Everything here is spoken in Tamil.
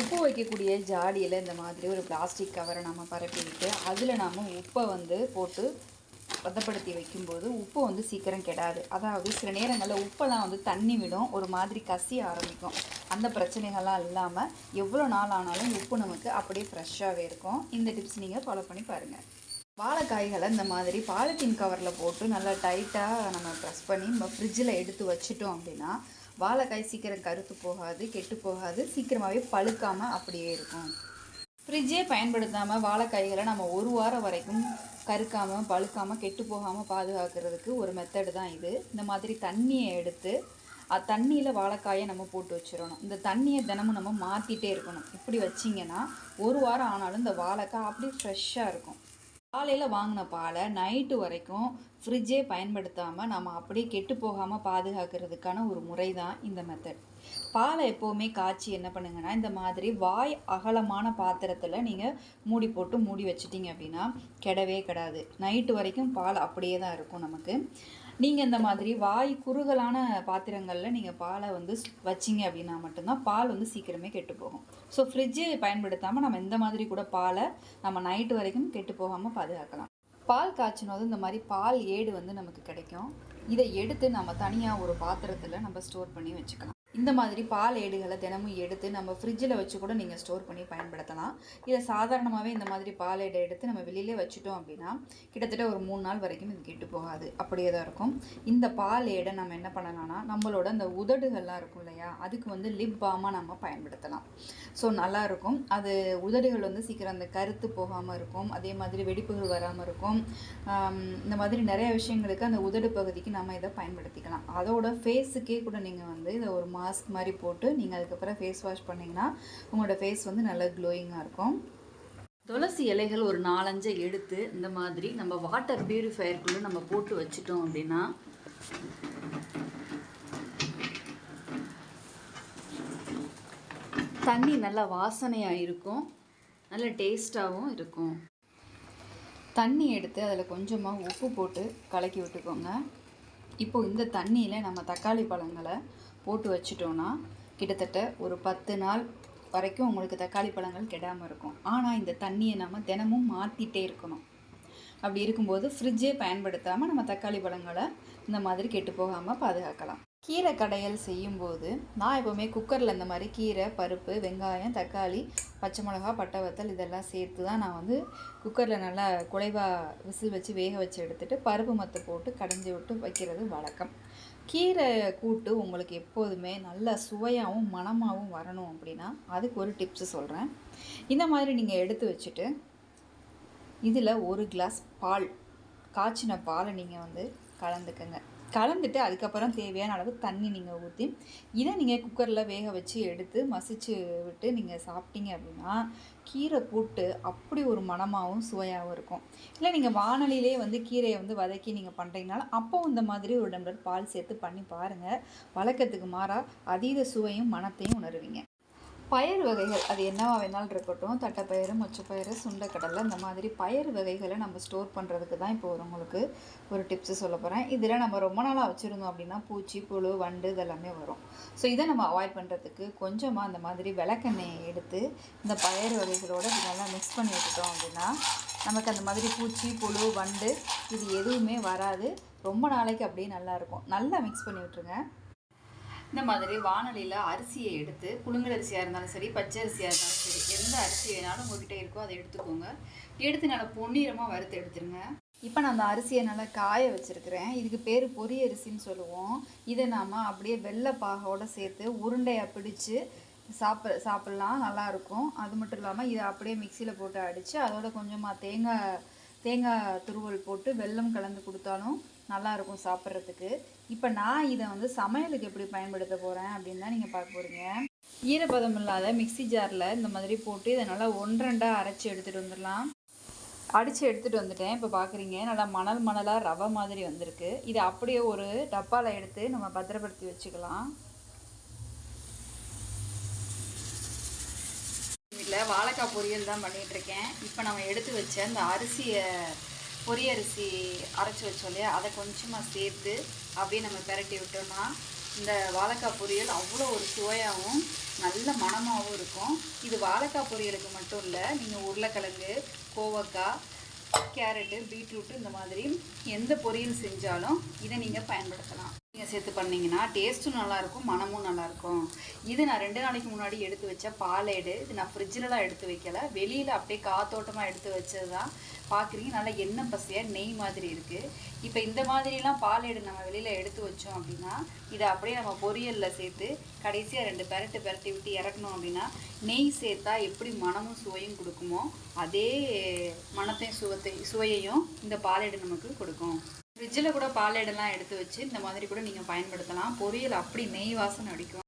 உப்பு வைக்கக்கூடிய ஜாடியில் இந்த மாதிரி ஒரு பிளாஸ்டிக் கவரை நம்ம பரப்பி விட்டு அதில் நாம் உப்பை வந்து போட்டு பதப்படுத்தி வைக்கும்போது உப்பு வந்து சீக்கிரம் கெடாது. அதாவது சில நேரங்களில் உப்பெல்லாம் வந்து தண்ணி விடும் ஒரு மாதிரி கசிய ஆரம்பிக்கும். அந்த பிரச்சனைகள்லாம் இல்லாமல் எவ்வளோ நாள் ஆனாலும் உப்பு நமக்கு அப்படியே ஃப்ரெஷ்ஷாகவே இருக்கும். இந்த டிப்ஸ் நீங்கள் ஃபாலோ பண்ணி பாருங்கள் வாழைக்காய்களை இந்த மாதிரி பாலித்தீன் கவரில் போட்டு நல்லா டைட்டாக நம்ம ப்ரெஸ் பண்ணி நம்ம ஃப்ரிட்ஜில் எடுத்து வச்சிட்டோம் அப்படின்னா வாழைக்காய் சீக்கிரம் கருத்து போகாது கெட்டு போகாது சீக்கிரமாகவே பழுக்காமல் அப்படியே இருக்கும். ஃப்ரிட்ஜே பயன்படுத்தாமல் வாழைக்காய்களை நம்ம ஒரு வாரம் வரைக்கும் கருக்காமல் பழுக்காமல் கெட்டு போகாமல் பாதுகாக்கிறதுக்கு ஒரு மெத்தடு தான் இது. இந்த மாதிரி தண்ணியை எடுத்து தண்ணியில் வாழைக்காயை நம்ம போட்டு வச்சிடணும். இந்த தண்ணியை தினமும் நம்ம மாற்றிட்டே இருக்கணும். இப்படி வச்சிங்கன்னா ஒரு வாரம் ஆனாலும் இந்த வாழைக்காய் அப்படியே ஃப்ரெஷ்ஷாக இருக்கும். காலையில் வாங்கின பாலை நைட்டு வரைக்கும் ஃப்ரிட்ஜே பயன்படுத்தாமல் நம்ம அப்படியே கெட்டு போகாமல் பாதுகாக்கிறதுக்கான ஒரு முறை தான் இந்த மெத்தட் பாலை எப்போவுமே காய்ச்சி என்ன பண்ணுங்கன்னா இந்த மாதிரி வாய் அகலமான பாத்திரத்தில் நீங்கள் மூடி போட்டு மூடி வச்சிட்டிங்க அப்படின்னா கெடவே கிடாது. நைட்டு வரைக்கும் பால் அப்படியே தான் இருக்கும் நமக்கு. நீங்கள் இந்த மாதிரி வாய் குறுகலான பாத்திரங்களில் நீங்கள் பாலை வந்து வச்சிங்க அப்படின்னா மட்டும்தான் பால் வந்து சீக்கிரமே கெட்டு போகும். ஸோ ஃப்ரிட்ஜு பயன்படுத்தாமல் நம்ம இந்த மாதிரி கூட பாலை நம்ம நைட்டு வரைக்கும் கெட்டு போகாமல் பாதுகாக்கலாம். பால் காய்ச்சினோது இந்த மாதிரி பால் ஏடு வந்து நமக்கு கிடைக்கும். இதை எடுத்து நம்ம தனியாக ஒரு பாத்திரத்தில் நம்ம ஸ்டோர் பண்ணி வச்சுக்கலாம். இந்த மாதிரி பால் ஏடுகளை தினமும் எடுத்து நம்ம ஃப்ரிட்ஜில் வச்சு கூட நீங்கள் ஸ்டோர் பண்ணி பயன்படுத்தலாம். இதை சாதாரணமாகவே இந்த மாதிரி பால் ஏடை எடுத்து நம்ம வெளியிலே வச்சுட்டோம் அப்படின்னா கிட்டத்தட்ட ஒரு மூணு நாள் வரைக்கும் இது கெட்டு போகாது. அப்படியே தான் இருக்கும். இந்த பால் ஏடை நம்ம என்ன பண்ணலாம்னா நம்மளோட அந்த உதடுகள்லாம் இருக்கும் இல்லையா அதுக்கு வந்து லிப் பாமாக நம்ம பயன்படுத்தலாம். ஸோ நல்லாயிருக்கும் அது உதடுகள் வந்து சீக்கிரம் அந்த கருத்து போகாமல் இருக்கும். அதே மாதிரி வெடிப்புகள் வராமல் இருக்கும். இந்த மாதிரி நிறைய விஷயங்களுக்கு அந்த உதடு பகுதிக்கு நம்ம இதை பயன்படுத்திக்கலாம். அதோட ஃபேஸுக்கே கூட நீங்கள் வந்து இதை ஒரு மாஸ்க் மாதிரி போட்டு நீங்கள் அதுக்கப்புறம் ஃபேஸ் வாஷ் பண்ணிங்கன்னா உங்களோட ஃபேஸ் வந்து நல்லா க்ளோயிங்காக இருக்கும். துளசி இலைகள் ஒரு நாலஞ்சை எடுத்து இந்த மாதிரி நம்ம வாட்டர் பியூரிஃபையருக்குள்ளே நம்ம போட்டு வச்சிட்டோம் அப்படின்னா தண்ணி நல்லா வாசனையாக இருக்கும். நல்ல டேஸ்ட்டாகவும் இருக்கும். தண்ணி எடுத்து அதில் கொஞ்சமாக உப்பு போட்டு கலக்கி விட்டுக்கோங்க. இப்போ இந்த தண்ணியில் நம்ம தக்காளி பழங்களை போட்டு வச்சிட்டோன்னா கிட்டத்தட்ட ஒரு பத்து நாள் வரைக்கும் உங்களுக்கு தக்காளி பழங்கள் கெடாமல் இருக்கும். ஆனால் இந்த தண்ணியை நம்ம தினமும் மாற்றிட்டே இருக்கணும். அப்படி இருக்கும்போது ஃப்ரிட்ஜே பயன்படுத்தாமல் நம்ம தக்காளி பழங்களை இந்த மாதிரி கெட்டு போகாமல் பாதுகாக்கலாம். கீரை கடையல் செய்யும்போது நான் எப்போவுமே குக்கரில் இந்த மாதிரி கீரை பருப்பு வெங்காயம் தக்காளி பச்சை மிளகா பட்டை வத்தல் இதெல்லாம் சேர்த்து தான் நான் வந்து குக்கரில் நல்லா குலைவாக விசில் வச்சு வேக வச்சு எடுத்துகிட்டு பருப்பு மத்தை போட்டு கடைஞ்சி விட்டு வைக்கிறது வழக்கம். கீரை கூட்டு உங்களுக்கு எப்போதுமே நல்ல சுவையாகவும் மணமாகவும் வரணும் அப்படின்னா அதுக்கு ஒரு டிப்ஸு சொல்கிறேன் இந்த மாதிரி நீங்கள் எடுத்து வச்சுட்டு இதில் ஒரு கிளாஸ் பால் காய்ச்சின பாலை நீங்கள் வந்து கலந்துக்கங்க. கலந்துட்டு அதுக்கப்புறம் தேவையான அளவு தண்ணி நீங்கள் ஊற்றி இதை நீங்கள் குக்கரில் வேக வச்சு எடுத்து மசிச்சு விட்டு நீங்கள் சாப்பிட்டீங்க அப்படின்னா கீரை கூட்டு அப்படி ஒரு மனமாகவும் சுவையாகவும் இருக்கும். இல்லை நீங்கள் வானொலியிலே வந்து கீரையை வந்து வதக்கி நீங்கள் பண்ணுறீங்கனாலும் அப்போ இந்த மாதிரி ஒரு டம்ளர் பால் சேர்த்து பண்ணி பாருங்கள் வழக்கத்துக்கு மாறாக அதீத சுவையும் மனத்தையும் உணருவீங்க. பயறு வகைகள் அது என்னவா வேணாலும் இருக்கட்டும். தட்டைப்பயிறு மொச்சப்பயிறு சுண்டைக்கடலை இந்த மாதிரி பயறு வகைகளை நம்ம ஸ்டோர் பண்ணுறதுக்கு தான் இப்போ உங்களுக்கு ஒரு டிப்ஸு சொல்ல போகிறேன் இதில் நம்ம ரொம்ப நாளாக வச்சுருந்தோம் அப்படின்னா பூச்சி புழு வண்டு இதெல்லாமே வரும். ஸோ இதை நம்ம அவாய்ட் பண்ணுறதுக்கு கொஞ்சமாக அந்த மாதிரி விளக்கெண்ணெயை எடுத்து இந்த பயறு வகைகளோட இது நல்லா மிக்ஸ் பண்ணி விட்டுட்டோம் அப்படின்னா நமக்கு அந்த மாதிரி பூச்சி புழு வண்டு இது எதுவுமே வராது. ரொம்ப நாளைக்கு அப்படியே நல்லாயிருக்கும் நல்லா மிக்ஸ் பண்ணி விட்டுருங்க. இந்த மாதிரி வானொலியில் அரிசியை எடுத்து புழுங்கல் அரிசியாக இருந்தாலும் சரி பச்சை அரிசியாக இருந்தாலும் சரி எந்த அரிசி வேணாலும் உங்ககிட்ட இருக்கோ அதை எடுத்துக்கோங்க. எடுத்து நல்லா பொன்னிறமாக வறுத்து எடுத்துருங்க. இப்போ நான் அந்த அரிசியை நல்லா காய வச்சுருக்கிறேன். இதுக்கு பேர் பொரி அரிசின்னு சொல்லுவோம். இதை நாம் அப்படியே வெள்ளை பாகோடு சேர்த்து உருண்டையாக பிடிச்சு சாப்பிட சாப்பிட்லாம். நல்லாயிருக்கும் அது மட்டும் இல்லாமல் இதை அப்படியே மிக்சியில் போட்டு அடித்து அதோட கொஞ்சமாக தேங்காய் தேங்காய் துருவல் போட்டு வெல்லம் கலந்து கொடுத்தாலும் நல்லாயிருக்கும் சாப்பிட்றதுக்கு. இப்போ நான் இதை வந்து சமையலுக்கு எப்படி பயன்படுத்த போகிறேன் அப்படின்னு தான் நீங்கள் பார்க்க போகிறீங்க ஈரப்பதம் இல்லாத மிக்ஸி ஜாரில் இந்த மாதிரி போட்டு இதை நல்லா ஒன்றெண்டாக அரைச்சி எடுத்துகிட்டு வந்துடலாம். அடித்து எடுத்துகிட்டு வந்துட்டேன். இப்போ பார்க்குறீங்க நல்லா மணல் மணலாக ரவை மாதிரி வந்திருக்கு. இதை அப்படியே ஒரு டப்பாவில் எடுத்து நம்ம பத்திரப்படுத்தி வச்சுக்கலாம். வீட்டில் வாழைக்காய் பொரியல் தான் பண்ணிகிட்டு இருக்கேன். இப்போ நம்ம எடுத்து வச்ச அந்த அரிசியை பொரியரிசி அரைச்சி வச்சோம் இல்லையா? அதை கொஞ்சமாக சேர்த்து அப்படியே நம்ம பிரட்டி விட்டோம்னா இந்த வாழைக்காய் பொரியல் அவ்வளோ ஒரு சுவையாகவும் நல்ல மணமாகவும் இருக்கும். இது வாழைக்காய் பொரியலுக்கு மட்டும் இல்லை நீங்கள் உருளைக்கிழங்கு கோவக்காய் கேரட்டு பீட்ரூட்டு இந்த மாதிரி எந்த பொரியல் செஞ்சாலும் இதை நீங்கள் பயன்படுத்தலாம். நீங்கள் சேர்த்து பண்ணிங்கன்னா டேஸ்ட்டும் நல்லாயிருக்கும் மனமும் நல்லாயிருக்கும். இது நான் ரெண்டு நாளைக்கு முன்னாடி எடுத்து வச்ச பாலேடு. இது நான் ஃப்ரிட்ஜிலலாம் எடுத்து வைக்கல. வெளியில் அப்படியே காத்தோட்டமாக எடுத்து வச்சது தான். பார்க்குறீங்க நல்லா எண்ணெய் பசையாக நெய் மாதிரி இருக்குது இப்போ இந்த மாதிரிலாம் பாலேடு நம்ம வெளியில் எடுத்து வச்சோம் அப்படின்னா இதை அப்படியே நம்ம பொரியலில் சேர்த்து கடைசியாக ரெண்டு பெரட்டு பெரட்டி விட்டு இறக்கணும் அப்படின்னா நெய் சேர்த்தா எப்படி மனமும் சுவையும் கொடுக்குமோ அதே மனத்தையும் சுவத்தை சுவையையும் இந்த பாலேடு நமக்கு கொடுக்கும். ஃப்ரிட்ஜில் கூட பாலேடெல்லாம் எடுத்து வச்சு இந்த மாதிரி கூட நீங்கள் பயன்படுத்தலாம். பொரியல் அப்படி நெய் வாசனை அடிக்கும்.